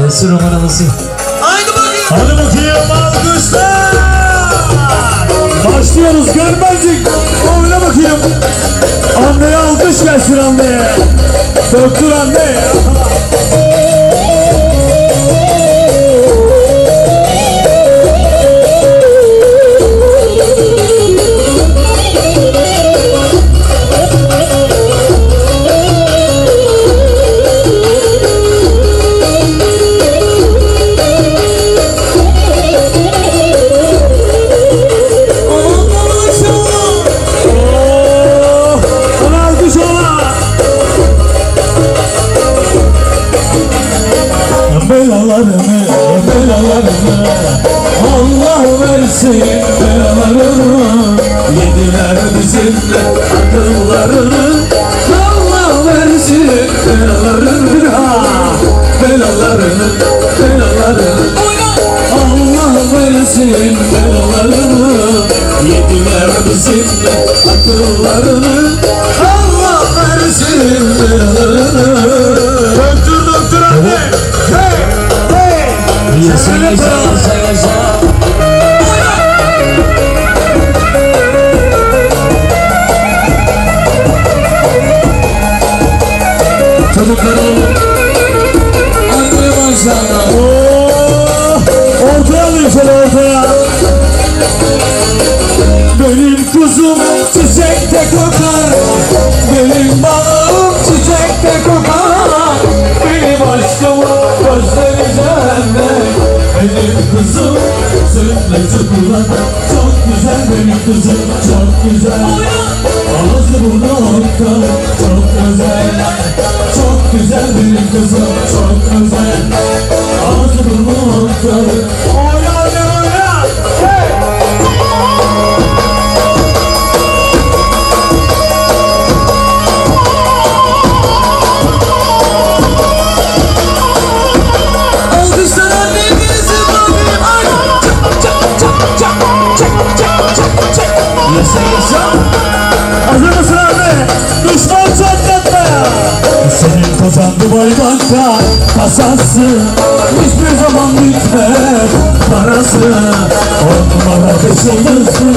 Gelsin numaramızı. Haydi bakayım. Hadi bakayım alkışlar. Başlıyoruz görmezcik. Oyna bakayım. Anneye alkış gelsin anneye. Doktor anne. Belalarını, belalarını. Allah versin belalarını. Yediler bizimle akıllarını. Allah versin belalarını. Belalarını, belalarını. Allah versin belalarını. Yediler bizimle yaşa yaşa. Çocuklarım Benim kızım. Sütle çikolata Çok güzel benim kızım. Çok güzel. Ağzı burnu orta Hazır mısın abi? Düşman çatlatmaya. Senin kocan Dubai Banka kasası Hiçbir zaman bitmez. Parası On numara beş yıldızlı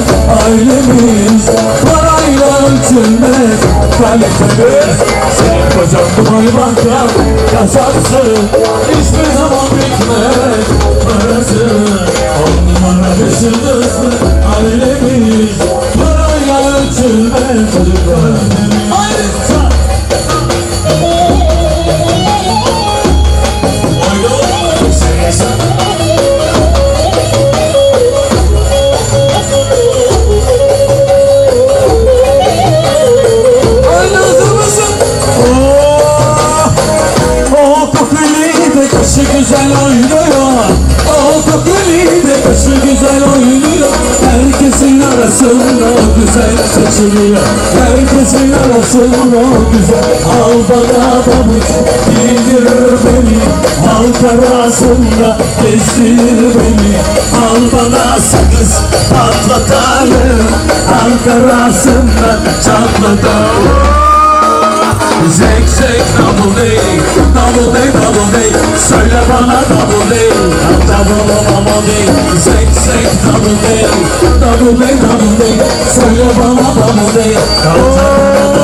ailemiz Parayla ölçülmez. Kalitemiz Senin kocan Dubai Banka kasası Hiçbir zaman bitmez. Parası On numara beş yıldızlı ailemiz Parayla ölçülmez kalitemiz Haydi. Haydi seçiliyor Herkesin arasında güzel Al bana pabuç giydir beni Halk arasında gezdir beni. Al bana sakız patlatalım Halk arasında çatlatalım. Zek zek double day, double day, double day Söyle bana double day, double double day Zek zek double day, double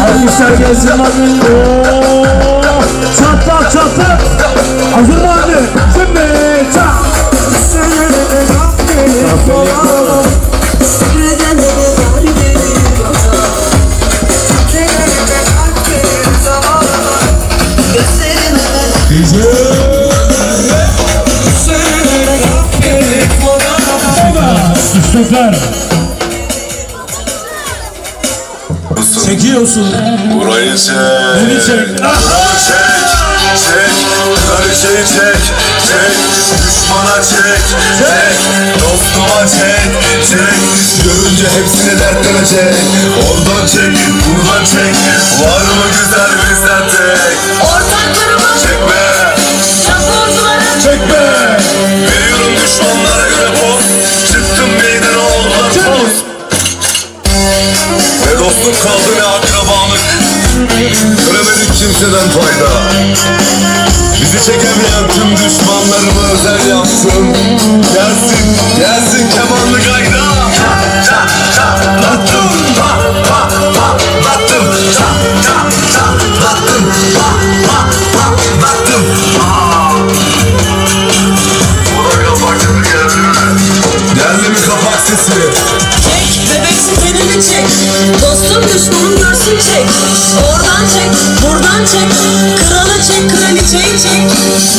Arkadaşlar gelsin. İstekler. Çekiyorsun. Burayı çek. Beni çek. Buramı çek. Çek. Karıcayı çek. Çek. Düşmana çek. Çek. Dostuma çek. Çek. Görünce hepsini dertlenecek. Oradan çek. Buradan çek. Var mı güzel bizden tek? Ortaklarımı Çekme. Yapbozuları kimseden fayda Bizi çekemeyen tüm düşmanlarımı özel yaptım Gelsin, gelsin kemanlı gayda Ça, ça, çatlattım Pa, pa, patlattım Ça, ça, çatlattım Pa, pa, patlattım da kapak gibi geldi mi? Kapak sesi? Çek bebeksin elini çek Dostum düşmanım görsün çek çek buradan çek. Kralı çek kraliçeyi çek.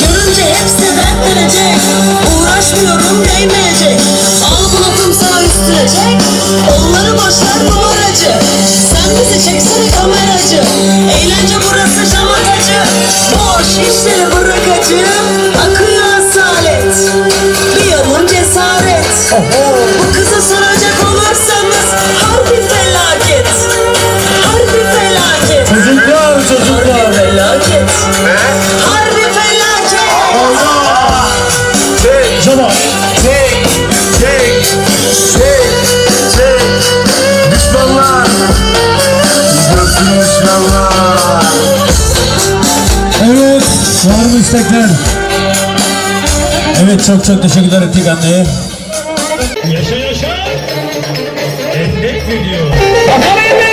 Görünce hepsi dertlenecek Uğraşmıyorum değmeyecek. Al lafım sana üstüne çek. Onları boşver numaracı Sen bizi çeksene kameracı. Eğlence burası şamatacı Boş işleri bırakacı Akıyor asalet. Bir yanım cesaret. Bu Evet. Var mı istekler? Evet çok çok teşekkürler ettik anneye. Yaşa yaşa. Endek video. Bakalım